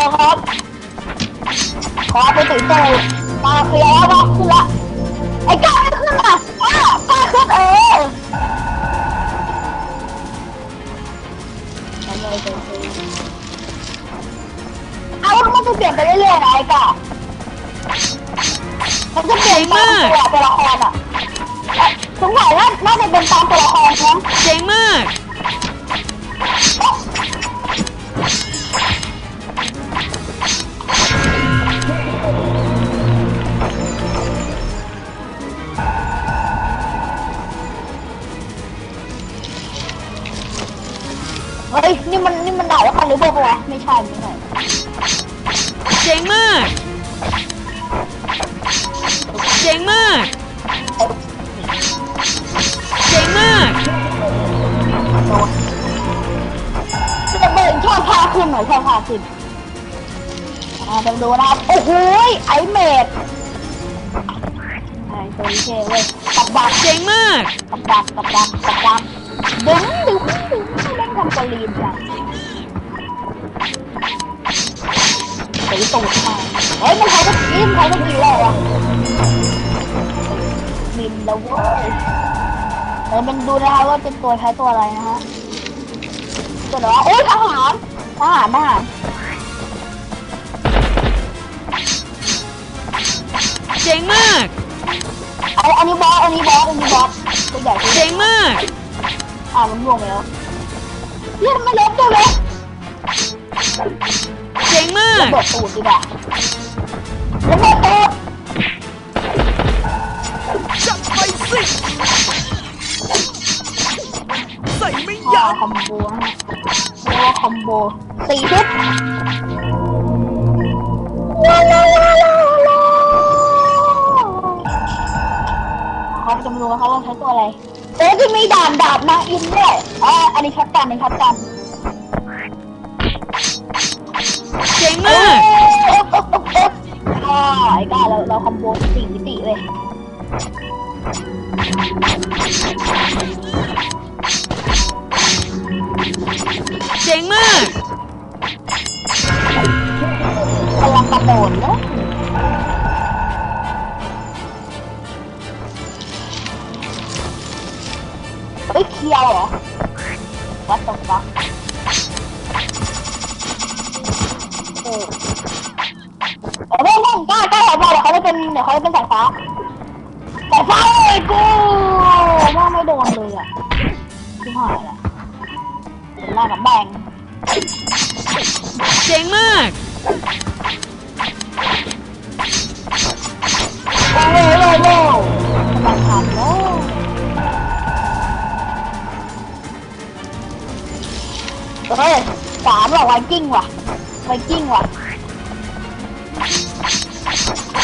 ครับขอไปถึงเจอมาเสียร์แล้วมาขึ้นละไอ้ก้าไม่ขึ้นอะก้าก้าขึ้นเออเอาแล้วมันจะเปลี่ยนไปเรื่อยๆนะไอ้ก้ามันจะเปลี่ยนตามตัวตัวละครอะสงสัยว่าน่าจะเป็นตามตัว เจ๋งมาก เจ๋งมาก จะเบิร์นชอบพาขึ้นหน่อยชอบพาขึ้นอ่าเดี๋ยวดูนะครับ โอ้โหยไอเมดไอตัวนี้เท่เว้ยกับดักเจ๋งมาก กับดักกับดักกับดักดึงดึงดึงเล่นทำกรีนจ้ะตีตูดมา เฮ้ยมันใช้ก็กินใช้ก็กินแล้วอะบินแล้วเว้ยเออมันดูนะคะว่าเป็นตัวใช้ตัวอะไรนะฮะตัวไหนวะโอ้ยทหารทหารทหารเจ๋งมากไอนอันนี้บอสอันนี้บอสอันนี้บอสตัวใหญ่ตัวใหญ่เจ๋งมากอ่ามันรวมไปแล้วเรียกไม่เล็กตัวเล็กเจ๋งมาระกเบิดตูดดีกว่า จับไปสิใส่ไม่อ่ายั้งคอมโบนะฮะเรียกว่าคอมโบสี่ชุดลาลาลาลาลาเขาจะมาดูเขาว่าใช้ตัวอะไรเอ๊ะที่มีดาบดาบมาอินด้วยอ่าอันนี้ช็อตกันอันนี้ช็อตกันเจ๋งมาก อ่าไอ้ก้าเราเราคอมโบสี่มิติเลยเจ๋งมากพลังกระโดดเนอะเฮ้ยเคียวเหรอวัดตกปะโอ้ โดนเลยอะที่หายละเป็นหน้ากับแบงเจ๋งมากโอ้โหโอ้โหกำลังทำแล้วเฮ้ยสามหรอไวกิ้งว่ะไวกิ้งว่ะ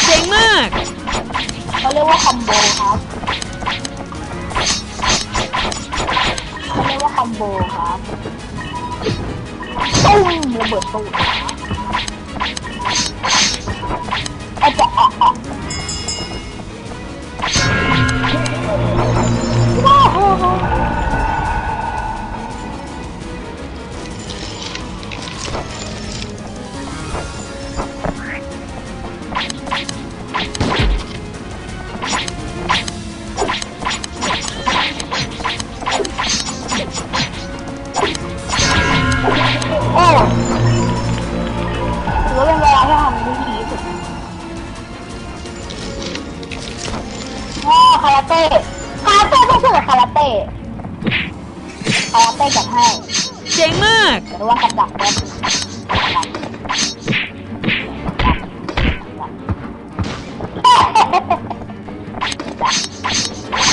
เจ๋งมากเขาเรียกว่าคอมโบครับ เขาเรียกว่าคอมโบครับตุ้มระเบิดตูดครับอาจจะอะ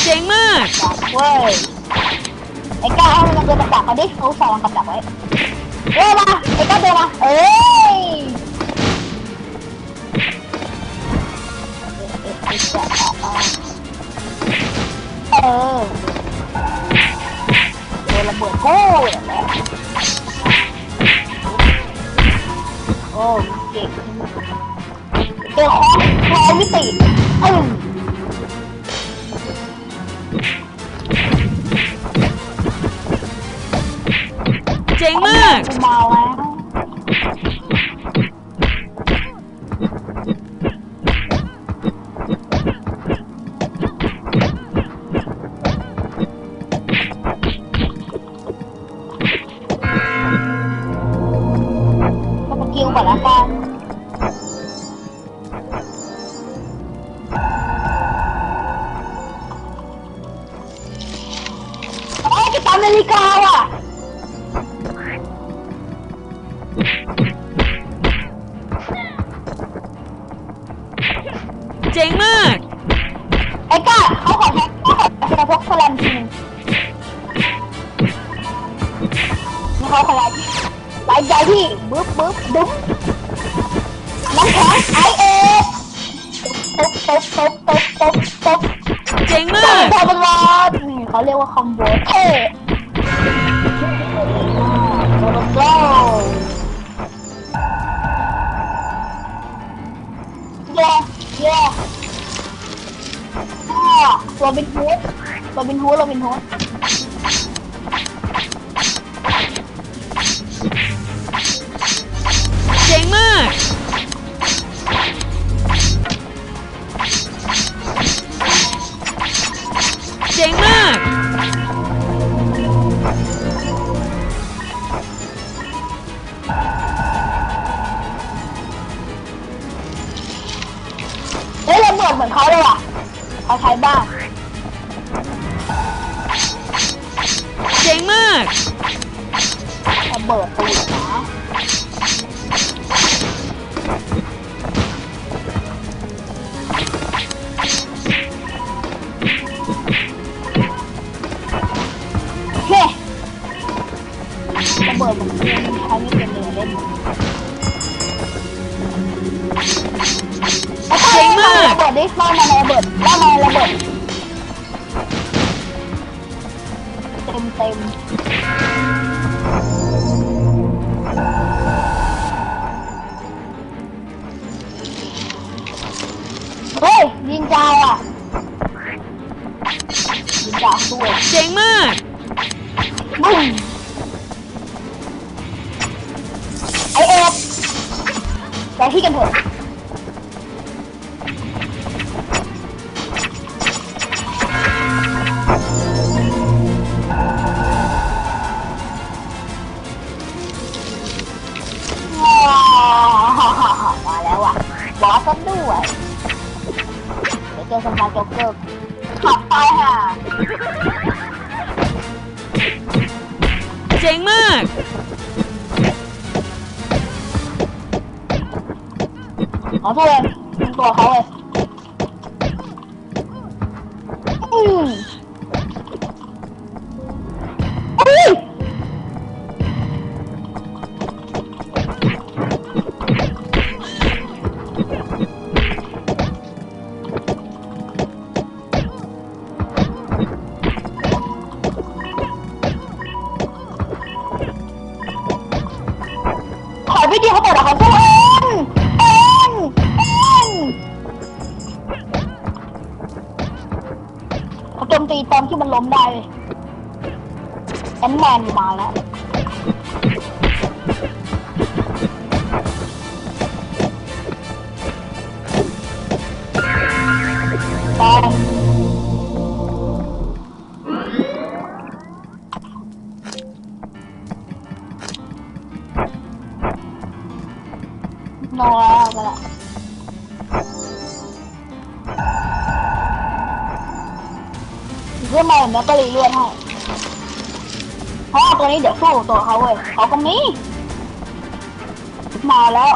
เจ๋งมากเว้ยไอ้ก้าให้มันเดินมาดักเขาดิเขาสอนกับดักไว้เอ้ยมาไอ้ก้าเดินมาเอ้ยเออโดนระเบิดโก้อย่างนี้โอ้เก่งเจอคอร์ everything. Oh. Ôi, เจ๋งมาก กูมาแล้ว มาประกิ้วก่อนละกัน ย่อ่าโรบินฮูดโรบินฮูดเรบินฮูด เฮ้ยระเบิดเหมือนเขาเลยว่ะเขาใช้บ้างเจ๋งมากระเบิดตูดนะเฮ้ระเบิดเหมือนเดิมใช้ไม่เป็นเลยเล่นเจ๋งมากระ เบิดดิว่ามาในระเบิดว่ามาในระเบิดเต็มเต็มเฮ้ยยิงจาวอะยิงจาวด้วยเจ๋งมากบุ้มไอเอ็ดไปที่กันเถอะ บอสก็ด้วยเดี๋ยวเจอสมายโจ๊กเกอร์ขับไปค่ะเจ๋งมาก ขอโทษเลยเป็นตัวเขาเลย ตีตอนที่มันล้มได้เลยแอนแมนมาแล้วแอน เรื่องมาแบบนี้ก็รีเลื่อนให้เพราะว่าตัวนี้เดี๋ยวสู้ตัวเขาเว้ยเขาก็มีมาแล้ว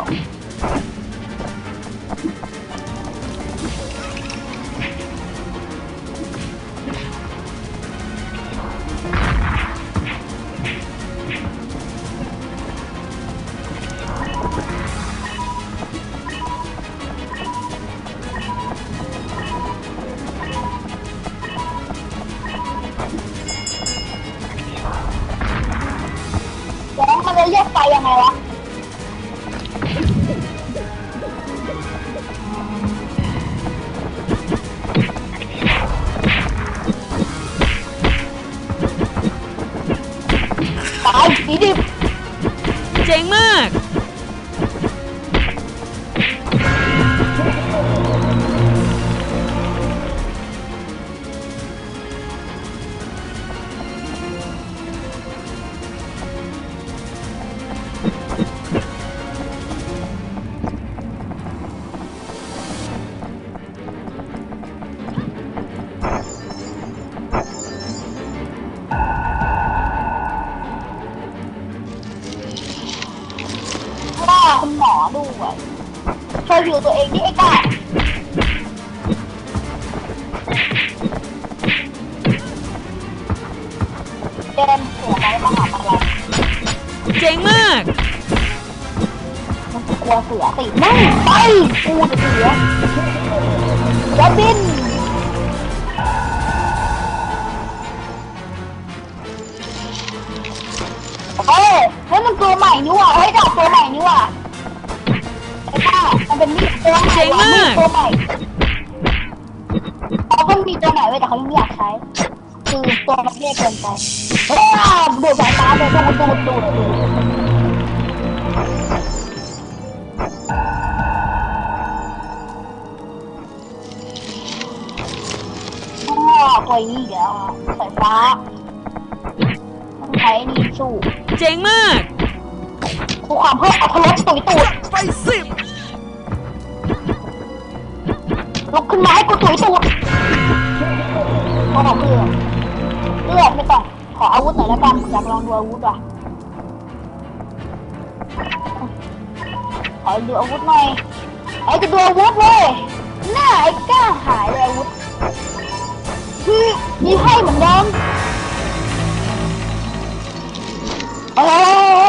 ตายสีดิบเจ๋งมาก สือสินั่งไปกูจะเสือจะบินเฮ้ยเฮ้ยมันตัวใหม่นี่ว่าเฮ้ยดาบตัวใหม่นี่ว่าไอ้ข้ามันเป็นมีดตัวใหม่ว่ะมีดตัวใหม่เขาก็มีตัวไหนไว้แต่เขายังไม่อยากใช้ คือตัวมันเท่เกินไปเฮ้ยดูดสายตาดูดดูดดู อตัวนี้อีกแล้วอะสายฟ้าใช้นี่สู้เจ๋งมากสู้ความเพิ่มอัตรสตุยตูดไปสิบลุกขึ้นมาให้กูตุยตูดขอเพื่อนเลือดไม่ต้องขออาวุธหน่อยแล้วกันอยากลองดูอาวุธว่ะขอดูอาวุธหน่อยไอ้จะดูอาวุธเว้ยหน้าไอ้กล้าหายเลยอาวุธ คือมีให้เหมือนเดิมเออ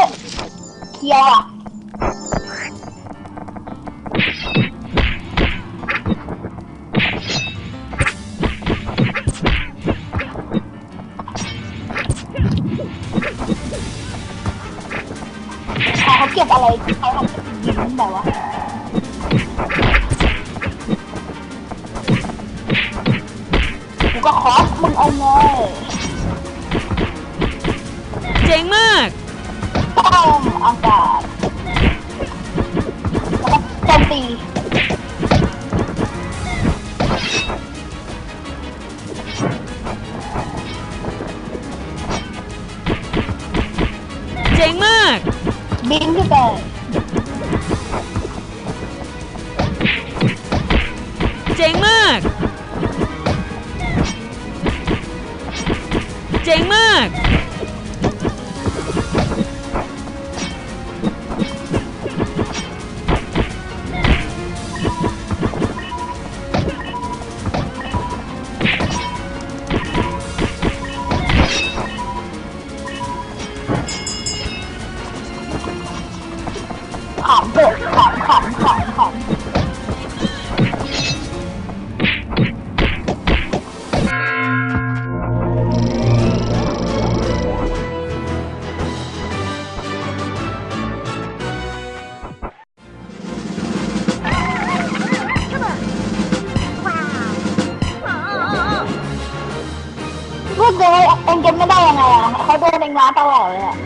เคียวอะ ก็โจมตีเจ๋งมาก บินขึ้นไปเว้าตลอดเลยอะ